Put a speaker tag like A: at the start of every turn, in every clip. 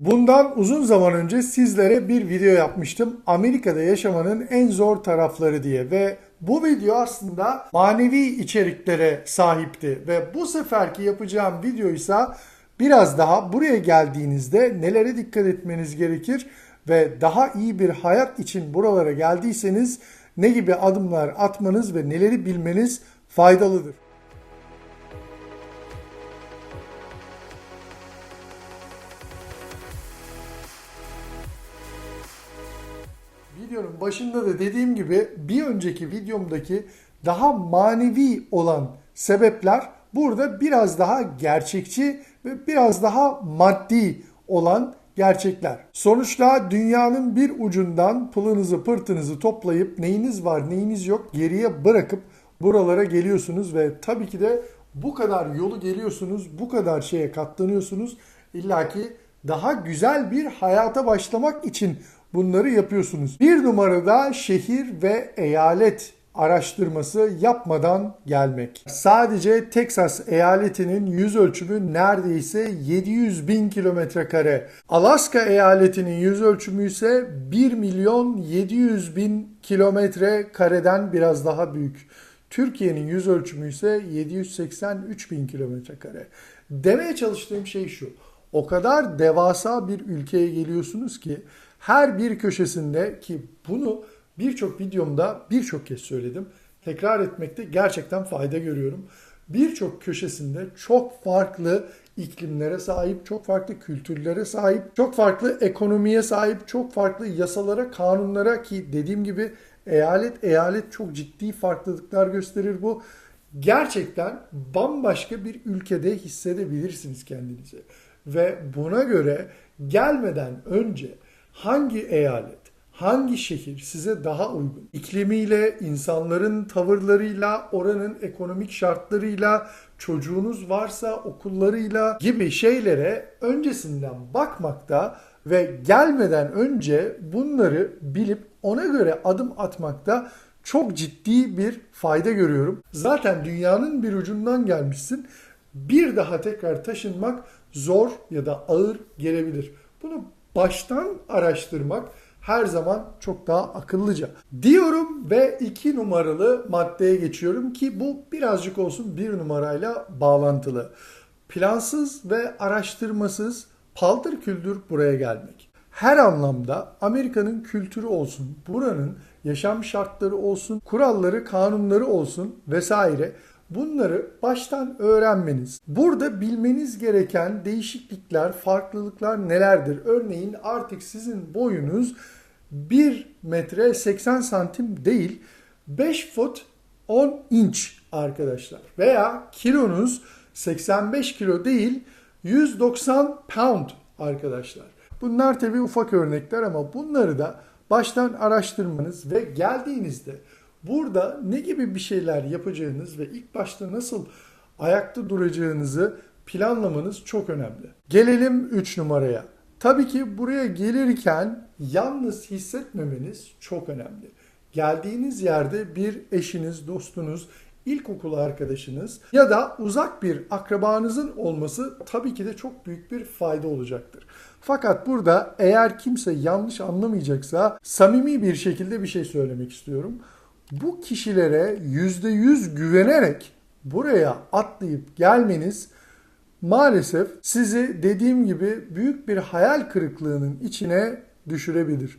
A: Bundan uzun zaman önce sizlere bir video yapmıştım. Amerika'da yaşamanın en zor tarafları diye ve bu video aslında manevi içeriklere sahipti ve bu seferki yapacağım video ise biraz daha buraya geldiğinizde nelere dikkat etmeniz gerekir ve daha iyi bir hayat için buralara geldiyseniz ne gibi adımlar atmanız ve neleri bilmeniz faydalıdır. Başında da dediğim gibi bir önceki videomdaki daha manevi olan sebepler burada biraz daha gerçekçi ve biraz daha maddi olan gerçekler. Sonuçta dünyanın bir ucundan pılınızı pırtınızı toplayıp neyiniz var neyiniz yok geriye bırakıp buralara geliyorsunuz ve tabii ki de bu kadar yolu geliyorsunuz, bu kadar şeye katlanıyorsunuz. İlla ki daha güzel bir hayata başlamak için bunları yapıyorsunuz. Bir numarada şehir ve eyalet araştırması yapmadan gelmek. Sadece Texas eyaletinin yüz ölçümü neredeyse 700 bin kilometre kare. Alaska eyaletinin yüz ölçümü ise 1 milyon 700 bin kilometre kareden biraz daha büyük. Türkiye'nin yüz ölçümü ise 783 bin kilometre kare. Demeye çalıştığım şey şu. O kadar devasa bir ülkeye geliyorsunuz ki her bir köşesinde ki bunu birçok videomda birçok kez söyledim. Tekrar etmekte gerçekten fayda görüyorum. Birçok köşesinde çok farklı iklimlere sahip, çok farklı kültürlere sahip, çok farklı ekonomiye sahip, çok farklı yasalara, kanunlara ki dediğim gibi eyalet eyalet çok ciddi farklılıklar gösterir bu. Gerçekten bambaşka bir ülkede hissedebilirsiniz kendinizi. Ve buna göre gelmeden önce hangi eyalet, hangi şehir size daha uygun? İklimiyle, insanların tavırlarıyla, oranın ekonomik şartlarıyla, çocuğunuz varsa okullarıyla gibi şeylere öncesinden bakmakta ve gelmeden önce bunları bilip ona göre adım atmakta çok ciddi bir fayda görüyorum. Zaten dünyanın bir ucundan gelmişsin. Bir daha tekrar taşınmak zor ya da ağır gelebilir. Bunu baştan araştırmak her zaman çok daha akıllıca. Diyorum ve iki numaralı maddeye geçiyorum ki bu birazcık olsun bir numarayla bağlantılı. Plansız ve araştırmasız paldır küldür buraya gelmek. Her anlamda Amerika'nın kültürü olsun, buranın yaşam şartları olsun, kuralları, kanunları olsun vesaire Bunları baştan öğrenmeniz. Burada bilmeniz gereken değişiklikler, farklılıklar nelerdir? Örneğin artık sizin boyunuz 1 metre 80 santim değil 5 foot 10 inç arkadaşlar. Veya kilonuz 85 kilo değil 190 pound arkadaşlar. Bunlar tabi ufak örnekler ama bunları da baştan araştırmanız ve geldiğinizde Burada ne gibi bir şeyler yapacağınız ve ilk başta nasıl ayakta duracağınızı planlamanız çok önemli. Gelelim 3 numaraya. Tabii ki buraya gelirken yalnız hissetmemeniz çok önemli. Geldiğiniz yerde bir eşiniz, dostunuz, ilkokul arkadaşınız ya da uzak bir akrabanızın olması tabii ki de çok büyük bir fayda olacaktır. Fakat burada eğer kimse yanlış anlamayacaksa samimi bir şekilde bir şey söylemek istiyorum bu kişilere %100 güvenerek buraya atlayıp gelmeniz maalesef sizi dediğim gibi büyük bir hayal kırıklığının içine düşürebilir.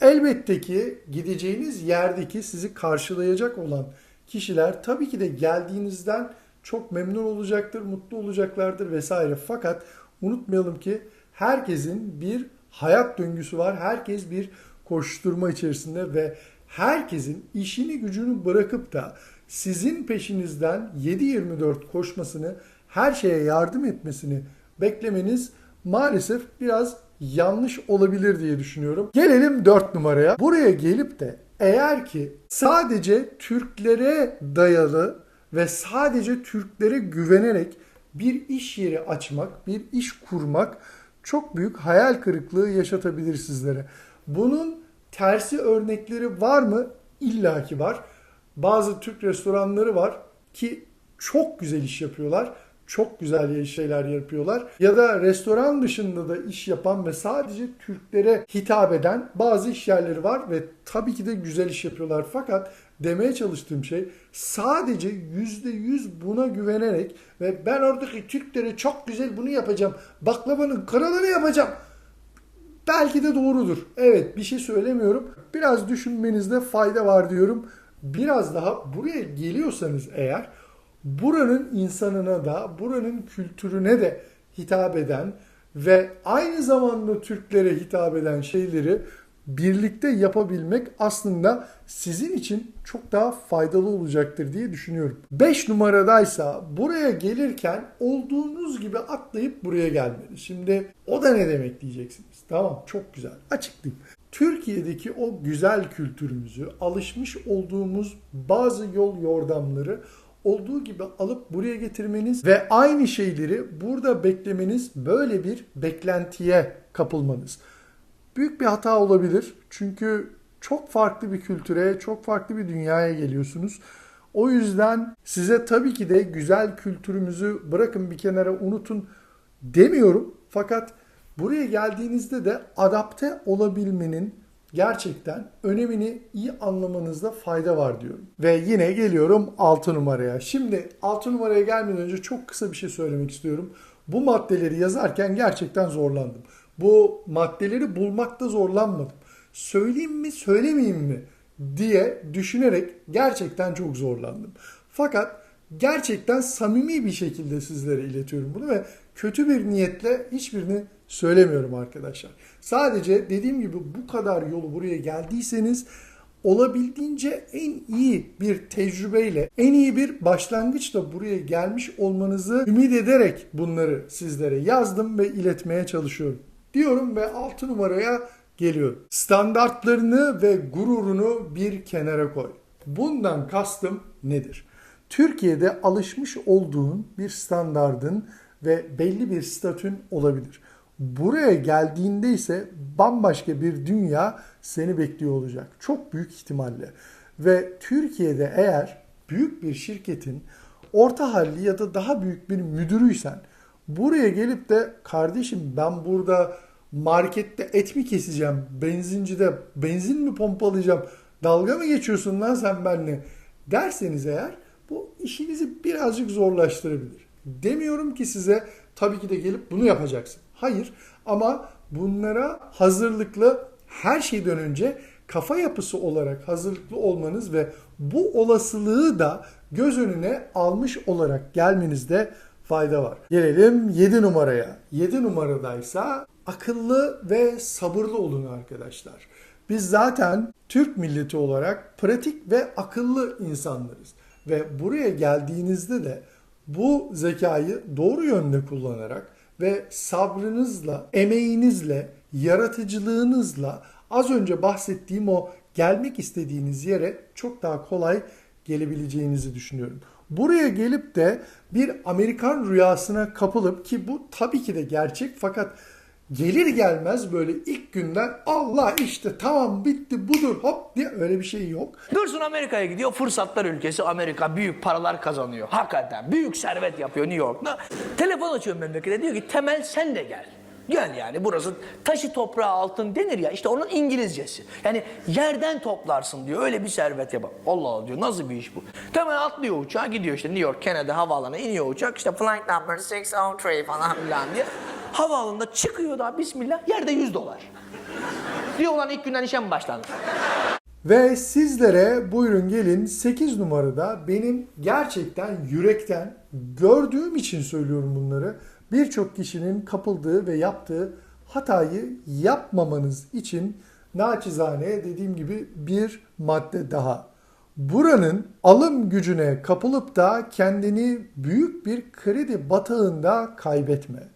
A: Elbette ki gideceğiniz yerdeki sizi karşılayacak olan kişiler tabii ki de geldiğinizden çok memnun olacaktır, mutlu olacaklardır vesaire. Fakat unutmayalım ki herkesin bir hayat döngüsü var. Herkes bir koşturma içerisinde ve herkesin işini gücünü bırakıp da sizin peşinizden 7-24 koşmasını, her şeye yardım etmesini beklemeniz maalesef biraz yanlış olabilir diye düşünüyorum. Gelelim 4 numaraya. Buraya gelip de eğer ki sadece Türklere dayalı ve sadece Türklere güvenerek bir iş yeri açmak, bir iş kurmak çok büyük hayal kırıklığı yaşatabilir sizlere. Bunun tersi örnekleri var mı? İlla ki var. Bazı Türk restoranları var ki çok güzel iş yapıyorlar. çok güzel şeyler yapıyorlar. Ya da restoran dışında da iş yapan ve sadece Türklere hitap eden bazı iş yerleri var ve tabii ki de güzel iş yapıyorlar. Fakat demeye çalıştığım şey sadece %100 buna güvenerek ve ben oradaki Türklere çok güzel bunu yapacağım. Baklavanın kralını yapacağım. Belki de doğrudur. Evet bir şey söylemiyorum. Biraz düşünmenizde fayda var diyorum. Biraz daha buraya geliyorsanız eğer buranın insanına da buranın kültürüne de hitap eden ve aynı zamanda Türklere hitap eden şeyleri birlikte yapabilmek aslında sizin için çok daha faydalı olacaktır diye düşünüyorum. 5 numaradaysa buraya gelirken olduğunuz gibi atlayıp buraya gelmeli. Şimdi o da ne demek diyeceksiniz. Tamam çok güzel açıklayayım. Türkiye'deki o güzel kültürümüzü, alışmış olduğumuz bazı yol yordamları olduğu gibi alıp buraya getirmeniz ve aynı şeyleri burada beklemeniz böyle bir beklentiye kapılmanız büyük bir hata olabilir. Çünkü çok farklı bir kültüre, çok farklı bir dünyaya geliyorsunuz. O yüzden size tabii ki de güzel kültürümüzü bırakın bir kenara unutun demiyorum. Fakat buraya geldiğinizde de adapte olabilmenin gerçekten önemini iyi anlamanızda fayda var diyorum. Ve yine geliyorum 6 numaraya. Şimdi 6 numaraya gelmeden önce çok kısa bir şey söylemek istiyorum. Bu maddeleri yazarken gerçekten zorlandım bu maddeleri bulmakta zorlanmadım. Söyleyeyim mi, söylemeyeyim mi diye düşünerek gerçekten çok zorlandım. Fakat gerçekten samimi bir şekilde sizlere iletiyorum bunu ve kötü bir niyetle hiçbirini söylemiyorum arkadaşlar. Sadece dediğim gibi bu kadar yolu buraya geldiyseniz olabildiğince en iyi bir tecrübeyle, en iyi bir başlangıçla buraya gelmiş olmanızı ümit ederek bunları sizlere yazdım ve iletmeye çalışıyorum diyorum ve 6 numaraya geliyorum. Standartlarını ve gururunu bir kenara koy. Bundan kastım nedir? Türkiye'de alışmış olduğun bir standardın ve belli bir statün olabilir. Buraya geldiğinde ise bambaşka bir dünya seni bekliyor olacak. Çok büyük ihtimalle. Ve Türkiye'de eğer büyük bir şirketin orta halli ya da daha büyük bir müdürüysen Buraya gelip de kardeşim ben burada markette et mi keseceğim? Benzincide benzin mi pompalayacağım? Dalga mı geçiyorsun lan sen benimle? Derseniz eğer bu işinizi birazcık zorlaştırabilir. Demiyorum ki size tabii ki de gelip bunu yapacaksın. Hayır ama bunlara hazırlıklı her şeyden önce kafa yapısı olarak hazırlıklı olmanız ve bu olasılığı da göz önüne almış olarak gelmenizde fayda var. Gelelim 7 numaraya. 7 numaradaysa akıllı ve sabırlı olun arkadaşlar. Biz zaten Türk milleti olarak pratik ve akıllı insanlarız. Ve buraya geldiğinizde de bu zekayı doğru yönde kullanarak ve sabrınızla, emeğinizle, yaratıcılığınızla az önce bahsettiğim o gelmek istediğiniz yere çok daha kolay gelebileceğinizi düşünüyorum. Buraya gelip de bir Amerikan rüyasına kapılıp ki bu tabii ki de gerçek fakat gelir gelmez böyle ilk günden Allah işte tamam bitti budur hop diye öyle bir şey yok.
B: Dursun Amerika'ya gidiyor. Fırsatlar ülkesi Amerika büyük paralar kazanıyor. Hakikaten büyük servet yapıyor New York'ta. Telefon açıyor memlekete diyor ki Temel sen de gel. Gel yani burası taşı toprağı altın denir ya işte onun İngilizcesi. Yani yerden toplarsın diyor öyle bir servet yapar. Allah Allah diyor nasıl bir iş bu? Temel atlıyor uçağa gidiyor işte New York Kennedy havaalanına iniyor uçak işte flight number 603 falan filan diye. Havaalanında çıkıyor daha bismillah yerde 100 dolar. Diyor ulan ilk günden işe mi başlandı?
A: Ve sizlere buyurun gelin 8 numarada benim gerçekten yürekten gördüğüm için söylüyorum bunları. Birçok kişinin kapıldığı ve yaptığı hatayı yapmamanız için naçizane dediğim gibi bir madde daha. Buranın alım gücüne kapılıp da kendini büyük bir kredi batağında kaybetme.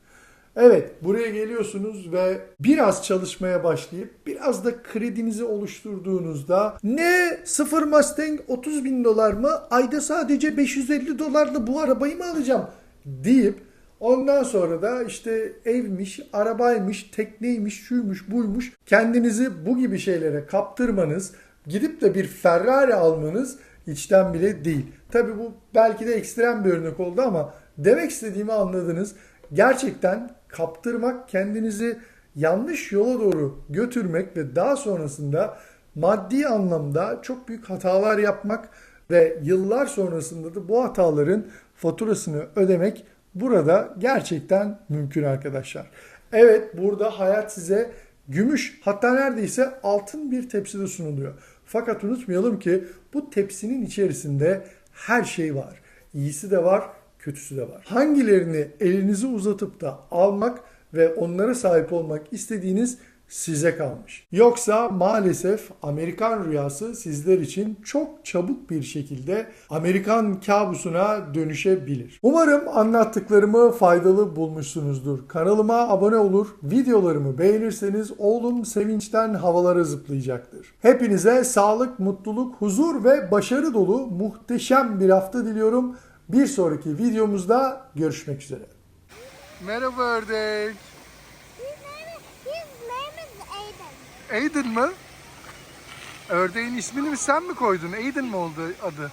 A: Evet buraya geliyorsunuz ve biraz çalışmaya başlayıp biraz da kredinizi oluşturduğunuzda ne sıfır Mustang 30 bin dolar mı ayda sadece 550 dolarla bu arabayı mı alacağım deyip ondan sonra da işte evmiş, arabaymış, tekneymiş, şuymuş, buymuş kendinizi bu gibi şeylere kaptırmanız gidip de bir Ferrari almanız içten bile değil. Tabi bu belki de ekstrem bir örnek oldu ama Demek istediğimi anladınız. Gerçekten kaptırmak, kendinizi yanlış yola doğru götürmek ve daha sonrasında maddi anlamda çok büyük hatalar yapmak ve yıllar sonrasında da bu hataların faturasını ödemek burada gerçekten mümkün arkadaşlar. Evet burada hayat size gümüş hatta neredeyse altın bir tepside sunuluyor. Fakat unutmayalım ki bu tepsinin içerisinde her şey var. İyisi de var, kötüsü de var. Hangilerini elinizi uzatıp da almak ve onlara sahip olmak istediğiniz size kalmış. Yoksa maalesef Amerikan rüyası sizler için çok çabuk bir şekilde Amerikan kabusuna dönüşebilir. Umarım anlattıklarımı faydalı bulmuşsunuzdur. Kanalıma abone olur, videolarımı beğenirseniz oğlum sevinçten havalara zıplayacaktır. Hepinize sağlık, mutluluk, huzur ve başarı dolu muhteşem bir hafta diliyorum. Bir sonraki videomuzda görüşmek üzere. Merhaba ördek.
C: His name is, his name is Aiden.
A: Aiden mı? Ördeğin ismini mi sen mi koydun? Aiden mi oldu adı?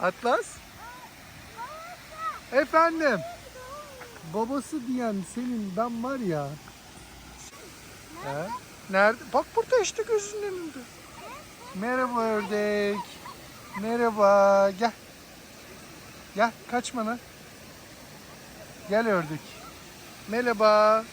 A: Atlas? Efendim? Babası diyen senin ben var ya. Nerede? Nerede? Bak burada işte gözünün önünde. Merhaba ördek. Merhaba. Gel. Gel kaçma lan. Gel ördek. Merhaba.